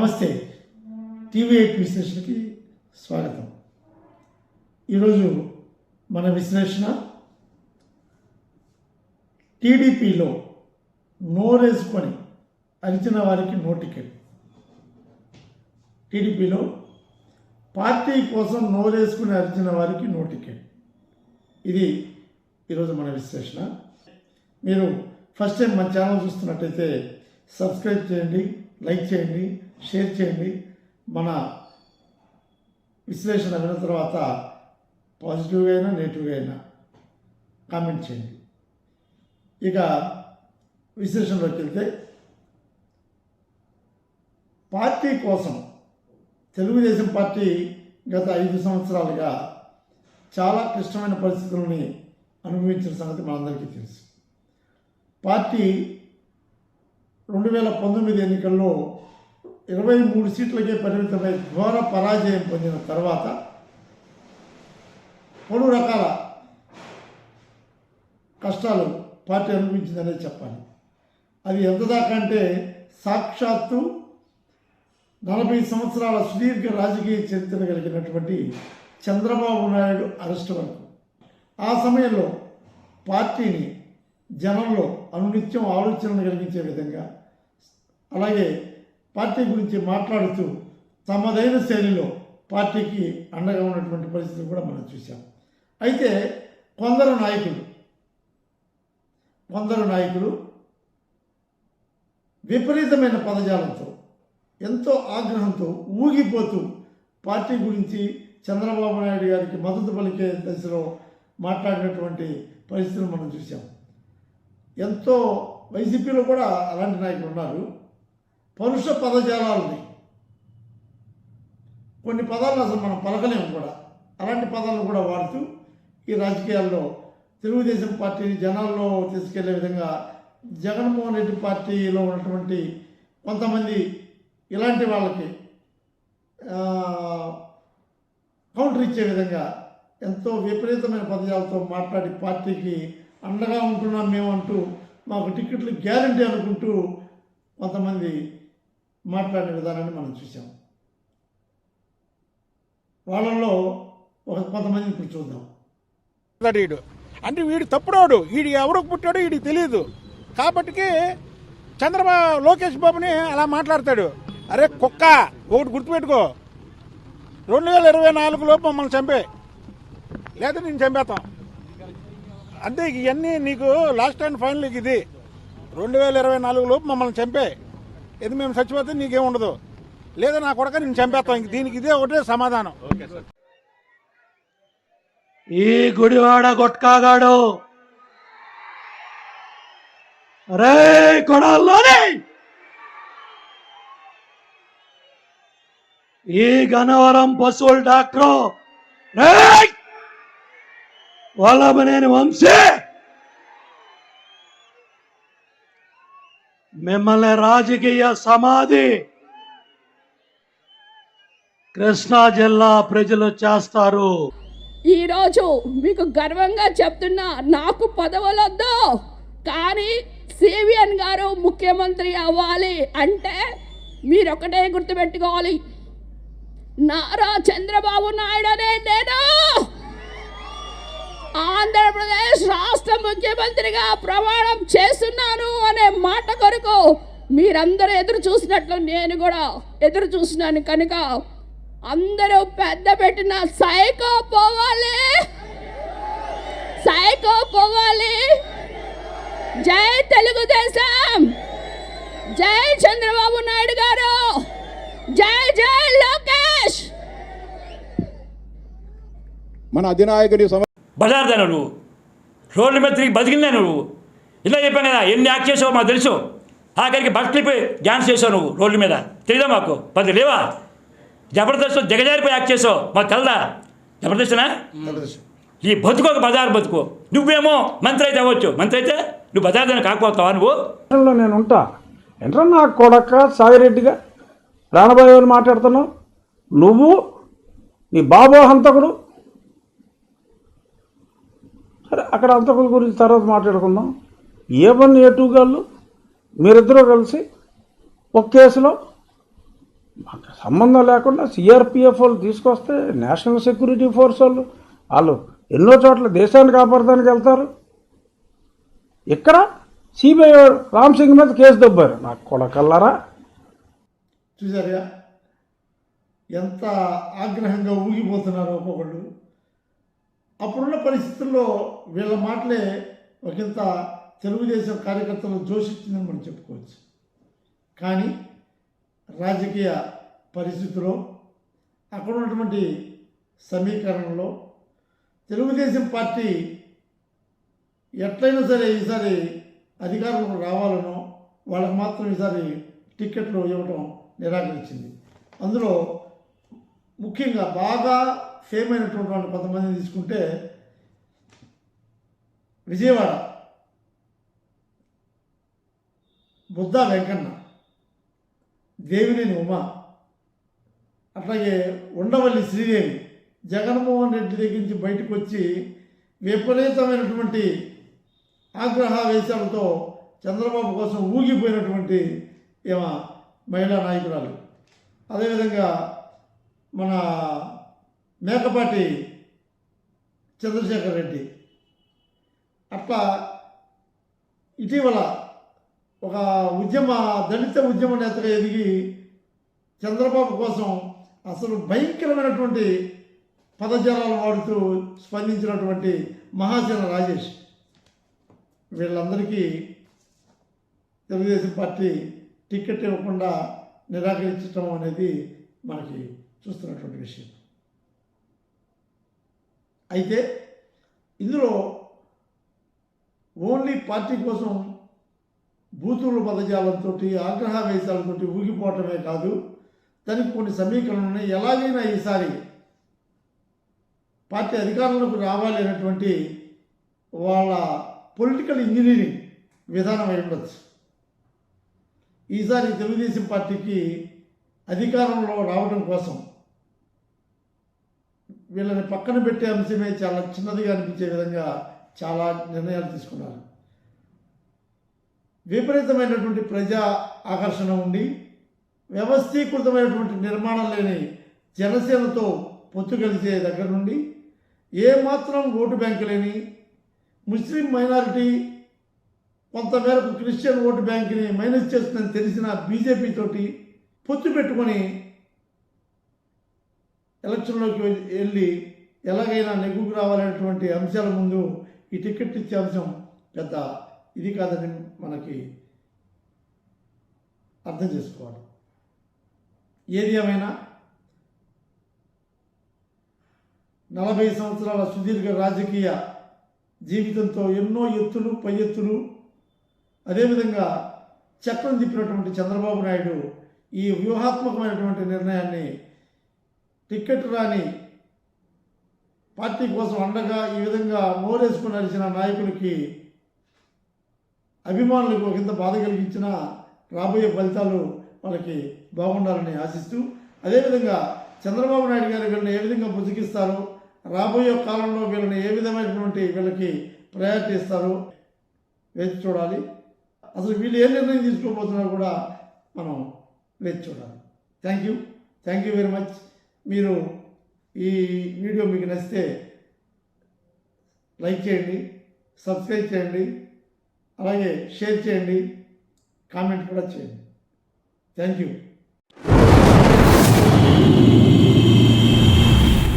నమస్తే. TV eight విశ్లేషణకి స్వాగతం. ఈరోజు మన విశ్లేషణ టీడీపీలో నోరేసుకొని అరిచిన వారికి నో టికెట్ టీడీపీలో పార్టీ కోసం నోరేసుకుని అరిచిన వారికి నో టికెట్ ఇది ఈరోజు మన విశ్లేషణ. మీరు ఫస్ట్ టైం మన ఛానల్ చూస్తున్నట్టయితే సబ్స్క్రైబ్ చేయండి. లైక్ చేయండి షేర్ చేయండి. మన విశ్లేషణ విన్న తర్వాత పాజిటివ్గా అయినా నెగిటివ్గా అయినా కామెంట్ చేయండి. ఇక విశ్లేషణలోకి వెళ్తే పార్టీ కోసం తెలుగుదేశం పార్టీ గత ఐదు సంవత్సరాలుగా చాలా క్లిష్టమైన పరిస్థితులని అనుభవించిన సంగతి మనందరికీ తెలుసు. పార్టీ రెండు వేల పంతొమ్మిది ఎన్నికల్లో ఇరవై మూడు సీట్లకే పరిమితమై ఘోర పరాజయం పొందిన తర్వాత పలు రకాల కష్టాలు పార్టీ అనుభవించిందనే చెప్పాలి. అది ఎంత దాకా అంటే సాక్షాత్తు నలభై సంవత్సరాల సుదీర్ఘ రాజకీయ చరిత్ర కలిగినటువంటి చంద్రబాబు నాయుడు అరెస్ట్ వరకు. ఆ సమయంలో పార్టీని జనంలో అనునిత్యం ఆలోచనలు కలిగించే విధంగా అలాగే పార్టీ గురించి మాట్లాడుతూ తమదైన శైలిలో పార్టీకి అండగా ఉన్నటువంటి పరిస్థితులు కూడా మనం చూసాం అయితే కొందరు నాయకులు కొందరు నాయకులు విపరీతమైన పదజాలంతో ఎంతో ఆగ్రహంతో ఊగిపోతూ పార్టీ గురించి చంద్రబాబు నాయుడు గారికి మద్దతు పలికే దశలో మాట్లాడినటువంటి పరిస్థితులు మనం చూసాం ఎంతో వైసీపీలో కూడా అలాంటి నాయకులు ఉన్నారు. పరుష పదజాలాలని కొన్ని పదాలను అసలు మనం పలకలేము కూడా. అలాంటి పదాలను కూడా వాడుతూ ఈ రాజకీయాల్లో తెలుగుదేశం పార్టీని జనాల్లో తీసుకెళ్ళే విధంగా జగన్మోహన్ రెడ్డి పార్టీలో ఉన్నటువంటి కొంతమంది ఇలాంటి వాళ్ళకి కౌంటర్ ఇచ్చే విధంగా ఎంతో విపరీతమైన పదజాలతో మాట్లాడి పార్టీకి అండగా ఉంటున్నాం మేము అంటూ మాకు టికెట్లు గ్యారంటీ అనుకుంటూ కొంతమంది మాట్లాడిన విధానాన్ని మనం చూసాం వాళ్ళల్లో ఒక కొంతమంది ఇప్పుడు చూద్దాం. వీడు అంటే వీడు తప్పుడోడు. వీడు ఎవరికి పుట్టాడో వీడికి తెలియదు కాబట్టికి చంద్రబాబు లోకేష్ బాబుని అలా మాట్లాడతాడు. అరే కుక్క ఒకటి గుర్తుపెట్టుకో. రెండు వేల ఇరవై నాలుగు లోపు మమ్మల్ని చంపే. లేదా నేను చంపేస్తాం. అంతే ఇవన్నీ నీకు లాస్ట్ అండ్ ఫైనల్ ఇది. రెండు వేల ఇరవై నాలుగు లోపు మమ్మల్ని చంపే. ఇది మేము చచ్చిపోతే నీకేం ఉండదు. లేదా నా కొడక నేను చంపేస్తాం. ఇంక దీనికి ఇదే ఒకటే సమాధానం. ఈ గుడివాడ గొట్కాగాడు. రే కొడాల్లోని! ఈ గనవరం పశువుల డాక్టరు. రే వల్లభనేని వంశీ! మిమ్మల్ని రాజకీయ సమాధి. కృష్ణా జిల్లా ప్రజలు చేస్తారు. ఈరోజు మీకు గర్వంగా చెప్తున్నా నాకు పదవులొద్దు. కానీ సివిఎన్ గారు ముఖ్యమంత్రి అవ్వాలి అంటే మీరు ఒకటే గుర్తుపెట్టుకోవాలి. నారా చంద్రబాబు నాయుడు అనే నేను. ఆంధ్రప్రదేశ్ రాష్ట్ర ముఖ్యమంత్రిగా ప్రమాణం చేస్తున్నాను అనే మాట కొరకు మీరందరూ ఎదురు చూసినట్లు నేను కూడా ఎదురు చూసినాను కనుక అందరూ పెద్ద పెట్టిన సైకో పోవాలి. సైకో పోవాలి. జై తెలుగుదేశం. జై చంద్రబాబు నాయుడు గారు. జై జై లోకేష్. మన అధినాయకుడి బజార్దాను నువ్వు. రోడ్ల మీద తిరిగి బతికిందా నువ్వు. ఇలా చెప్పాను కదా ఎన్ని యాక్ట్ చేసావో మాకు తెలుసు. ఆఖరికి బస్ క్లిప్ డ్యాన్స్ చేసావు నువ్వు రోడ్ల మీద. తెలియదా మాకు? పది లేవా? జబర్దస్త్ దిగజారిపోయి యాక్ట్ చేసావు. మాకు తెలదా? జబర్దస్తనా? ఈ బతుకు ఒక బజార్ బతుకు. నువ్వేమో మంత్రి అయితే అవ్వచ్చు. మంత్రి అయితే నువ్వు బజార్దాన్ని కాకపోతావా నువ్వు? నేను ఉంటా. ఏంట్రా నా కొడక సాయిరెడ్డిగా రాణబాయి గారు మాట్లాడుతున్నావు. నువ్వు నీ బాబు హంతకుడు. సరే అక్కడ అంతకుల గురించి తర్వాత మాట్లాడుకుందాం. ఏ వన్ ఏ టూ గాళ్ళు? మీరిద్దరూ కలిసి ఒక కేసులో మాకు సంబంధం లేకుండా సిఆర్పిఎఫ్ వాళ్ళు తీసుకొస్తే నేషనల్ సెక్యూరిటీ ఫోర్స్ వాళ్ళు వాళ్ళు ఎన్నో చోట్ల దేశాన్ని కాపాడడానికి వెళ్తారు. ఇక్కడ సిబిఐ రామ్ సింగ్ మీద కేసు దొబ్బారు. నాకు కొడకల్లారా. చూసారుగా ఎంత ఆగ్రహంగా ఊగిపోతున్నారు ఒక్కొక్కళ్ళు. అప్పుడున్న పరిస్థితుల్లో వీళ్ళ మాటలే ఒకంత తెలుగుదేశం కార్యకర్తలు జోషించిందని మనం చెప్పుకోవచ్చు. కానీ రాజకీయ పరిస్థితిలో అక్కడ ఉన్నటువంటి సమీకరణలో తెలుగుదేశం పార్టీ ఎట్లయినా సరే ఈసారి అధికారంలో రావాలనో వాళ్ళకి మాత్రం ఈసారి టిక్కెట్లు ఇవ్వడం నిరాకరించింది. అందులో ముఖ్యంగా బాగా ఫేమ్ అయినటువంటి వాళ్ళు కొంతమంది తీసుకుంటే విజయవాడ బుద్ధా వెంకన్న దేవినేని ఉమా అట్లాగే ఉండవల్లి శ్రీదేవి జగన్మోహన్ రెడ్డి దగ్గర నుంచి బయటకు వచ్చి విపరీతమైనటువంటి ఆగ్రహావేశాలతో చంద్రబాబు కోసం ఊగిపోయినటువంటి ఏమ మహిళా నాయకురాలు. అదేవిధంగా మన మేకపాటి చంద్రశేఖర్ రెడ్డి. అట్లా ఇటీవల ఒక ఉద్యమ దళిత ఉద్యమ నేతగా ఎదిగి చంద్రబాబు కోసం అసలు భయంకరమైనటువంటి పదజాలాలు వాడుతూ స్పందించినటువంటి మహాజన రాజేష్. వీళ్ళందరికీ తెలుగుదేశం పార్టీ టికెట్ ఇవ్వకుండా నిరాకరించడం అనేది మనకి చూస్తున్నటువంటి విషయం. అయితే ఇందులో ఓన్లీ పార్టీ కోసం బూతులు పదజాలంతో ఆగ్రహావేశాలతో ఊగిపోవటమే కాదు దానికి కొన్ని సమీకరణలు ఉన్నాయి. ఎలాగైనా ఈసారి పార్టీ అధికారంలోకి రావాలి అనేటువంటి వాళ్ళ పొలిటికల్ ఇంజనీరింగ్ విధానం అయి ఉండొచ్చు. ఈసారి తెలుగుదేశం పార్టీకి అధికారంలో రావడం కోసం వీళ్ళని పక్కన పెట్టే అంశమే చాలా చిన్నదిగా అనిపించే విధంగా చాలా నిర్ణయాలు తీసుకున్నారు. విపరీతమైనటువంటి ప్రజా ఆకర్షణ ఉండి వ్యవస్థీకృతమైనటువంటి నిర్మాణం లేని జనసేనతో పొత్తు కలిసే దగ్గర నుండి ఏమాత్రం ఓటు బ్యాంకు లేని ముస్లిం మైనారిటీ కొంతమేరకు క్రిస్టియన్ ఓటు బ్యాంకుని మైనస్ చేస్తుందని తెలిసిన బీజేపీతోటి పొత్తు పెట్టుకొని ఎలక్షన్లోకి వెళ్ళి ఎలాగైనా నెగ్గుకు రావాలనేటువంటి అంశాల ముందు ఈ టికెట్ ఇచ్చే అంశం పెద్ద ఇది కాదని మనకి అర్థం చేసుకోవాలి. ఏది ఏమైనా నలభై సంవత్సరాల సుదీర్ఘ రాజకీయ జీవితంతో ఎన్నో ఎత్తులు పై ఎత్తులు అదేవిధంగా చక్రం తిప్పినటువంటి చంద్రబాబు నాయుడు ఈ వ్యూహాత్మకమైనటువంటి నిర్ణయాన్ని టిక్కెట్ రాని పార్టీ కోసం అండగా ఈ విధంగా నోరేసుకుని నడిచిన నాయకులకి అభిమానులకు ఒక బాధ కలిగించిన రాబోయే ఫలితాలు వాళ్ళకి బాగుండాలని ఆశిస్తూ అదేవిధంగా చంద్రబాబు నాయుడు గారు వీళ్ళని ఏ విధంగా బుతికిస్తారో రాబోయే కాలంలో వీళ్ళని ఏ విధమైనటువంటి వీళ్ళకి ప్రయారిటీ వేచి చూడాలి. అసలు వీళ్ళు ఏ నిర్ణయం తీసుకోబోతున్నారో కూడా మనం వేచి చూడాలి. Thank you thank you very much మీరు ఈ వీడియో మీకు నచ్చితే లైక్ చేయండి సబ్స్క్రైబ్ చేయండి అలాగే షేర్ చేయండి కామెంట్ కూడా చేయండి. Thank you.